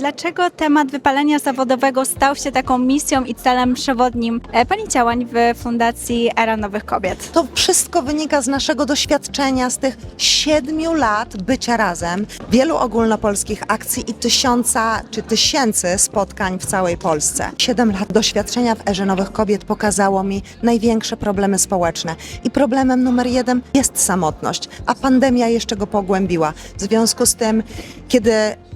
Dlaczego temat wypalenia zawodowego stał się taką misją i celem przewodnim e, Pani działań w Fundacji Era Nowych Kobiet? To wszystko wynika z naszego doświadczenia z tych siedmiu lat bycia razem, wielu ogólnopolskich akcji i tysiąca czy tysięcy spotkań w całej Polsce. Siedem lat doświadczenia w Erze Nowych Kobiet pokazało mi największe problemy społeczne. I problemem numer jeden jest samotność, a pandemia jeszcze go pogłębiła. W związku z tym, kiedy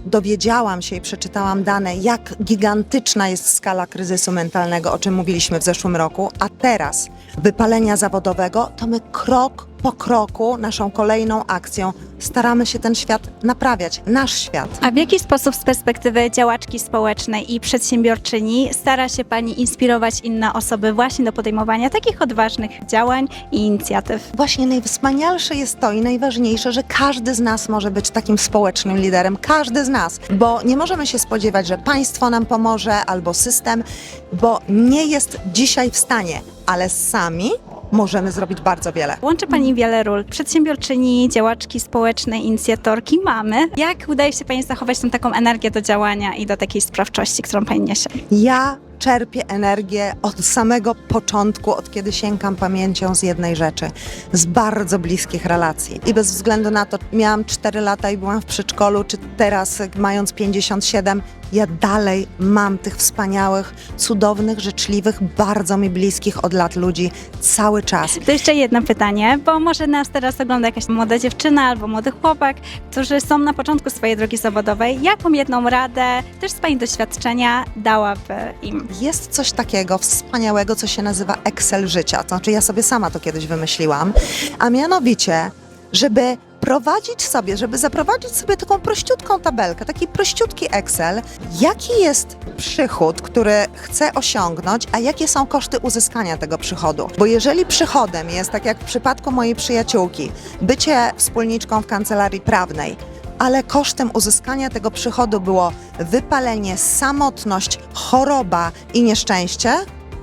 dowiedziałam się i przeczytałam dane, jak gigantyczna jest skala kryzysu mentalnego, o czym mówiliśmy w zeszłym roku, a teraz wypalenia zawodowego, to my krok po kroku, naszą kolejną akcją staramy się ten świat naprawiać, nasz świat. A w jaki sposób z perspektywy działaczki społecznej i przedsiębiorczyni stara się Pani inspirować inne osoby właśnie do podejmowania takich odważnych działań i inicjatyw? Właśnie najwspanialsze jest to i najważniejsze, że każdy z nas może być takim społecznym liderem, każdy z nas, bo nie możemy się spodziewać, że państwo nam pomoże albo system, bo nie jest dzisiaj w stanie, ale sami możemy zrobić bardzo wiele. Łączy Pani wiele ról. Przedsiębiorczyni, działaczki społecznej, inicjatorki mamy. Jak udaje się Pani zachować tą taką energię do działania i do takiej sprawczości, którą Pani niesie? Ja czerpię energię od samego początku, od kiedy sięgam pamięcią z jednej rzeczy, z bardzo bliskich relacji. I bez względu na to, miałam 4 lata i byłam w przedszkolu, czy teraz mając 57, ja dalej mam tych wspaniałych, cudownych, życzliwych, bardzo mi bliskich od lat ludzi cały czas. To jeszcze jedno pytanie, bo może nas teraz ogląda jakaś młoda dziewczyna albo młody chłopak, którzy są na początku swojej drogi zawodowej. Jaką jedną radę, też z Pani doświadczenia, dałaby im? Jest coś takiego wspaniałego, co się nazywa Excel życia. To znaczy, ja sobie sama to kiedyś wymyśliłam, a mianowicie, żeby prowadzić sobie, żeby zaprowadzić sobie taką prościutką tabelkę, taki prościutki Excel, jaki jest przychód, który chcę osiągnąć, a jakie są koszty uzyskania tego przychodu. Bo jeżeli przychodem jest, tak jak w przypadku mojej przyjaciółki, bycie wspólniczką w kancelarii prawnej, ale kosztem uzyskania tego przychodu było wypalenie, samotność, choroba i nieszczęście,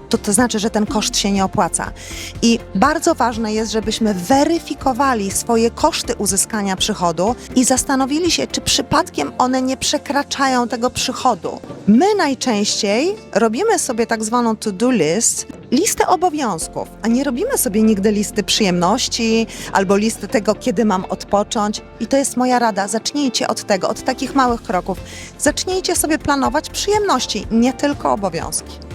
to to znaczy, że ten koszt się nie opłaca. I bardzo ważne jest, żebyśmy weryfikowali swoje koszty uzyskania przychodu i zastanowili się, czy przypadkiem one nie przekraczają tego przychodu. My najczęściej robimy sobie tak zwaną to-do list, listę obowiązków, a nie robimy sobie nigdy listy przyjemności albo listy tego, kiedy mam odpocząć. I to jest moja rada. Zacznijcie od tego, od takich małych kroków. Zacznijcie sobie planować przyjemności, nie tylko obowiązki.